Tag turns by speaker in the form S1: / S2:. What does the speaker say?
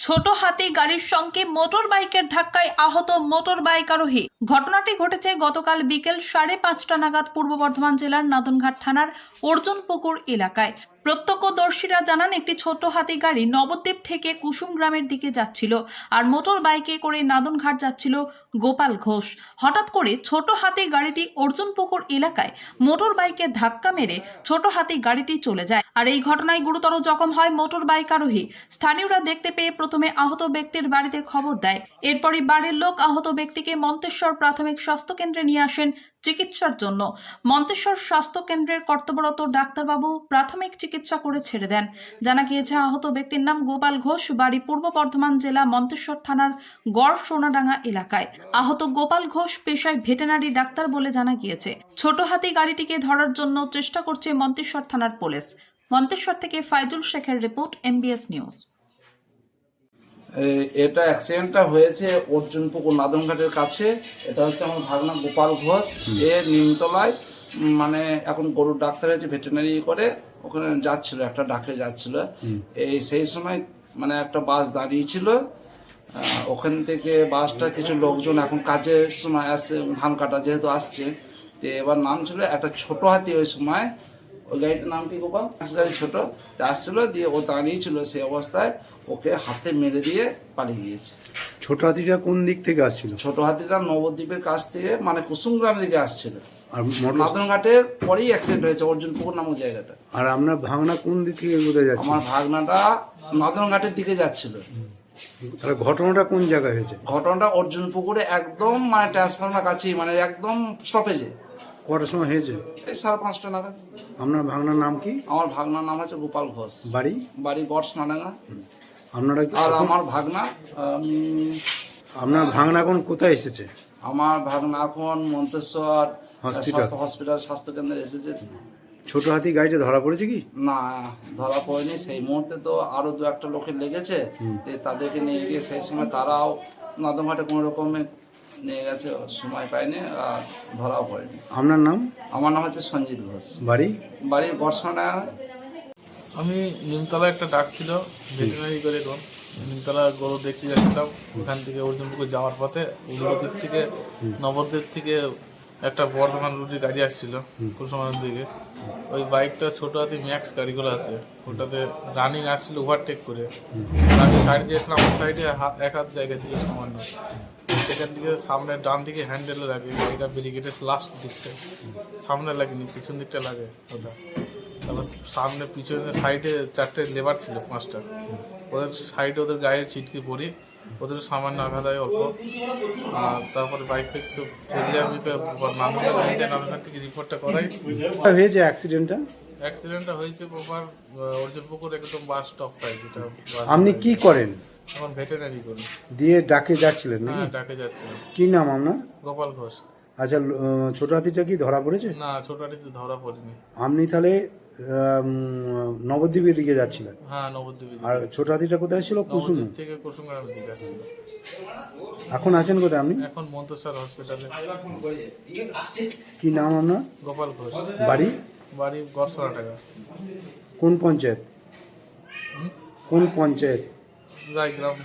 S1: ছোট হাতি গাড়ির সঙ্গে মোটর বাইকের ধাক্কায় আহত মোটর বাইক আরোহী। ঘটনাটি ঘটেছে গতকাল বিকেল সাড়ে পাঁচটা নাগাদ পূর্ব বর্ধমান জেলার নাদনঘাট থানার অর্জুনপুকুর এলাকায়। প্রত্যক্ষদর্শীরা জানান, একটি ছোট হাতি গাড়ি নবদ্বীপ থেকে কুসুম গ্রামের দিকে যাচ্ছিল আর মোটর বাইকে করে নাদনঘাট যাচ্ছিল গোপাল ঘোষ। হঠাৎ করে ছোট হাতি গাড়িটি অর্জুনপুকুর এলাকায় মোটর বাইকে ধাক্কা মেরে ছোট হাতি গাড়িটি চলে যায় আর এই ঘটনায় গুরুতর জখম হয় মোটর বাইক আরোহী। স্থানীয়রা দেখতে পেয়ে প্রথমে আহত ব্যক্তির বাড়িতে খবর দেয়। এরপরই বাড়ির লোক আহত ব্যক্তিকে মন্তেশ্বর প্রাথমিক স্বাস্থ্য কেন্দ্রে নিয়ে আসেন চিকিৎসার জন্য। মন্তেশ্বর স্বাস্থ্য কেন্দ্রের কর্তব্যরত ডাক্তারবাবু প্রাথমিক চিকিৎসা করে ছেড়ে দেন। জানা গিয়েছে আহত ব্যক্তির নাম গোপাল ঘোষ বাড়ি পূর্ব বর্ধমান জেলা মন্তেশ্বর থানার গড় সোনাডাঙ্গা এলাকায়। আহত গোপাল ঘোষ পেশায় ভেটেনারি ডাক্তার বলে জানা গিয়েছে। ছোট হাতি গাড়িটিকে ধরার জন্য চেষ্টা করছে মন্তেশ্বর থানার পুলিশ। মন্তেশ্বর থেকে ফাইজুল শেখের রিপোর্ট এমবিএস নিউজ।
S2: এটা অ্যাক্সিডেন্টটা হয়েছে অর্জুন পুকুর নাদনঘাটের কাছে। এটা হচ্ছে আমার ভাগনা গোপাল ঘোষ। এ নিমতলায় মানে এখন গরুর ডাক্তার হয়েছে ভেটেরিনারি করে ওখানে যাচ্ছিল একটা ডাকে যাচ্ছিল। এই সেই সময় মানে একটা বাস দাঁড়িয়েছিল ওখান থেকে বাসটা কিছু লোকজন এখন কাজের সময় আসছে ধান কাটা যেহেতু আসছে তো এবার নাম ছিল একটা ছোট হাতি ওই সময়। ওই গাড়িটার নাম কি গোপাল? গাড়ি ছোট। আসছিল দিয়ে ও দাঁড়িয়েছিল সেই অবস্থায় ওকে হাতে মেরে দিয়ে পালিয়ে গিয়েছে।
S3: ছোট হাতিটা কোন দিক থেকে আসছিল?
S2: ছোট হাতিটা নবদ্বীপের কাছ থেকে মানে কুসুম কুসুমগ্রাম দিকে আসছিল।
S3: আর মোটর
S2: মাদনঘাটের পরেই অ্যাক্সিডেন্ট হয়েছে অর্জুন পুকুর নামক জায়গাটা।
S3: আর আপনার ভাঙনা কোন দিক থেকে কোথায় যাচ্ছে?
S2: আমার ভাগনাটা মাদনঘাটের দিকে যাচ্ছিল।
S3: তাহলে ঘটনাটা কোন জায়গায় হয়েছে?
S2: ঘটনাটা অর্জুন পুকুরে একদম মানে ট্রান্সফর্মার কাছেই মানে একদম স্টপেজে
S3: কটার সময় হয়েছে?
S2: এই সাড়ে পাঁচটা নাগাদ।
S3: আপনার ভাঙনার নাম কি?
S2: আমার ভাগনার নাম হচ্ছে গোপাল ঘোষ।
S3: বাড়ি?
S2: বাড়ি গড় সোনাডাঙ্গা
S3: আপনারা
S2: আর আমার ভাগনা
S3: আপনার ভাঙনা এখন কোথায় এসেছে?
S2: আমার ভাগনা এখন মন্তেশ্বর
S3: হসপিটাল।
S2: হসপিটাল স্বাস্থ্য কেন্দ্রে এসেছে।
S3: ছোট হাতি গাড়িটা ধরা পড়েছে কি?
S2: না ধরা পড়েনি। সেই মুহূর্তে তো আরও দু একটা লোকের লেগেছে। তো তাদেরকে নিয়ে গিয়ে সেই সময় তারাও নাদমঘাটে কোনো রকমে নিয়ে গেছে সময় পায়নি আর ধরাও পড়েনি।
S3: আপনার নাম?
S2: আমার নাম হচ্ছে সঞ্জিত ঘোষ।
S3: বাড়ি?
S2: বাড়ি বর্ষণা।
S4: আমি নিমতলা একটা ডাক ছিল ভেটেরিনারি করে এখন নিমতলা গরু দেখতে যাচ্ছিলাম। ওখান থেকে অর্জুনপুকুর যাওয়ার পথে উল্টোদিক থেকে নবদ্বীপ থেকে একটা বর্ধমান রুটির গাড়ি আসছিল কুসুমানের দিকে ওই বাইকটা ছোট হাতে ম্যাক্স গাড়িগুলো আছে। ওটাতে রানিং আসছিল ওভারটেক করে। আমি সাইড দিয়েছিলাম, আমার সাইডে এক হাত জায়গা ছিল সামান্য। সেখান থেকে সামনে ডান দিকে হ্যান্ডেলে লাগে, গাড়িটা ব্যারিকেডের লাস্ট দিকটা। সামনে লাগেনি, পিছন দিকটা লাগে ওটা। তারপর সামনে, পিছনে সাইডে চারটে লেবার ছিল, পাঁচটা। ওদের সাইডে ওদের গায়ে ছিটকে পড়ি। ওদের সামান্য আঘাত হয় অল্প তারপরে বাইক ফাইক তো ফেলে আমি থেকে রিপোর্টটা করাই।
S3: হয়েছে অ্যাক্সিডেন্টটা
S4: অ্যাক্সিডেন্টটা হয়েছে প্রপার অর্জুন পুকুর একদম বাস স্টপটাই যেটা bus
S3: আপনি কি করেন?
S4: এখন ভেটেনারি করি।
S3: দিয়ে ডাকে যাচ্ছিলেন নাকি?
S4: হ্যাঁ ডাকে যাচ্ছে
S3: কি নাম আপনার?
S4: গোপাল ঘোষ।
S3: আচ্ছা ছোট হাতিটা কি ধরা পড়েছে?
S4: না ছোট আটিতে ধরা পড়েনি।
S3: আপনি তাহলে নবদ্বীপের দিকে যাচ্ছিলেন।
S4: হ্যাঁ নবদ্বীপে
S3: আর ছোট হাতিটা কোথায় ছিল? কুসুম?
S4: নবদ্বীপ থেকে কুসুমগ্রামের দিকে আসছিল।
S3: এখন আছেন কোথায় আপনি?
S4: এখন মন্তসর হসপিটালে
S3: কি নাম আপনার?
S4: গোপাল ঘোষ।
S3: বাড়ি?
S4: বাড়ি টাকা।
S3: কোন পঞ্চায়েত? কোন পঞ্চায়েত?
S4: রায়গ্রাম।